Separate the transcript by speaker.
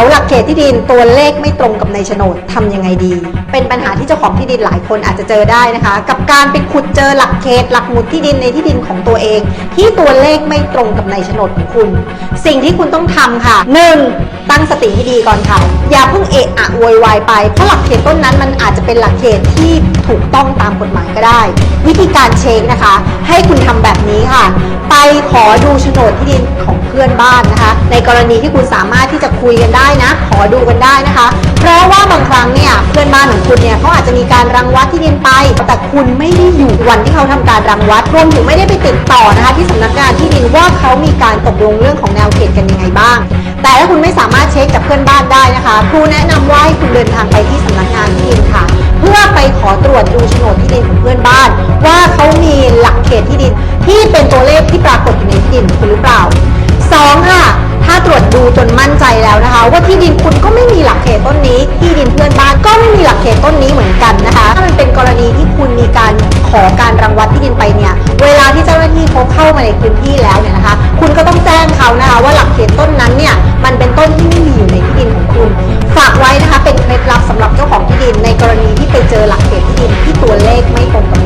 Speaker 1: าหลักเขตที่ดินตัวเลขไม่ตรงกับในโฉนดทำยังไงดี เป็นปัญหาที่เจ้าของที่ดินหลายคนอาจจะเจอได้นะคะ กับการไปขุดเจอหลักเขตหลักหมุดที่ดินในที่ดินของตัวเอง ที่ตัวเลขไม่ตรงกับในโฉนดของคุณ สิ่งที่คุณต้องทำค่ะ 1. ตั้งสติให้ดีก่อนค่ะ อย่าเพิ่งเอะอะโวยวายไปเพราะหลักเขตต้นนั้นมันอาจจะเป็นหลักเขตที่ถูกต้องตามกฎหมายก็ได้ วิธีการเช็คนะคะ ให้คุณทำแบบนี้ค่ะ ไปขอดูโฉนดที่ดินของ เพื่อนบ้านนะคะ ในกรณีที่คุณสามารถที่จะคุยกันได้นะ ขอดูกันได้นะคะ เพราะว่าบางครั้งเนี่ยเพื่อนบ้านของคุณเนี่ยเขาอาจจะมีการรังวัดที่ดินไป แต่คุณไม่ได้อยู่วันที่เขาทำการรังวัดรวมถึงไม่ได้ไปติดต่อนะคะที่สำนักงานที่ดินว่าเขามีการตกลงเรื่องของแนวเขตกันยังไงบ้าง แต่ถ้าคุณไม่สามารถเช็คกับเพื่อนบ้านได้นะคะครูแนะนำว่าให้คุณเดินทางไปที่สำนักงานที่ดินค่ะ เพื่อไปขอตรวจดูโฉนดที่ดินของเพื่อนบ้าน ว่าเขามีหลักเขตที่ดินที่เป็นตัวเลขที่ปรากฏอยู่ในที่ดินคุณหรือเปล่า ว่าที่ดินคุณก็ไม่มีหลักเขตต้นนี้ ที่ดินเพื่อนบ้านก็ไม่มีหลักเขตต้นนี้เหมือนกันนะคะถ้ามันเป็นกรณีที่คุณมีการขอการรังวัดที่ดินไปเนี่ยเวลาที่เจ้าหน้าที่เขาเข้ามาในพื้นที่แล้วเนี่ยนะคะ คุณก็ต้องแจ้งเขานะคะว่าหลักเขตต้นนั้นเนี่ยมันเป็นต้นที่ไม่มีอยู่ในที่ดินของคุณ ฝากไว้นะคะเป็นเคล็ดลับสำหรับเจ้าของที่ดินในกรณีที่ไปเจอหลักเขตที่ดินที่ตัวเลขไม่ตรง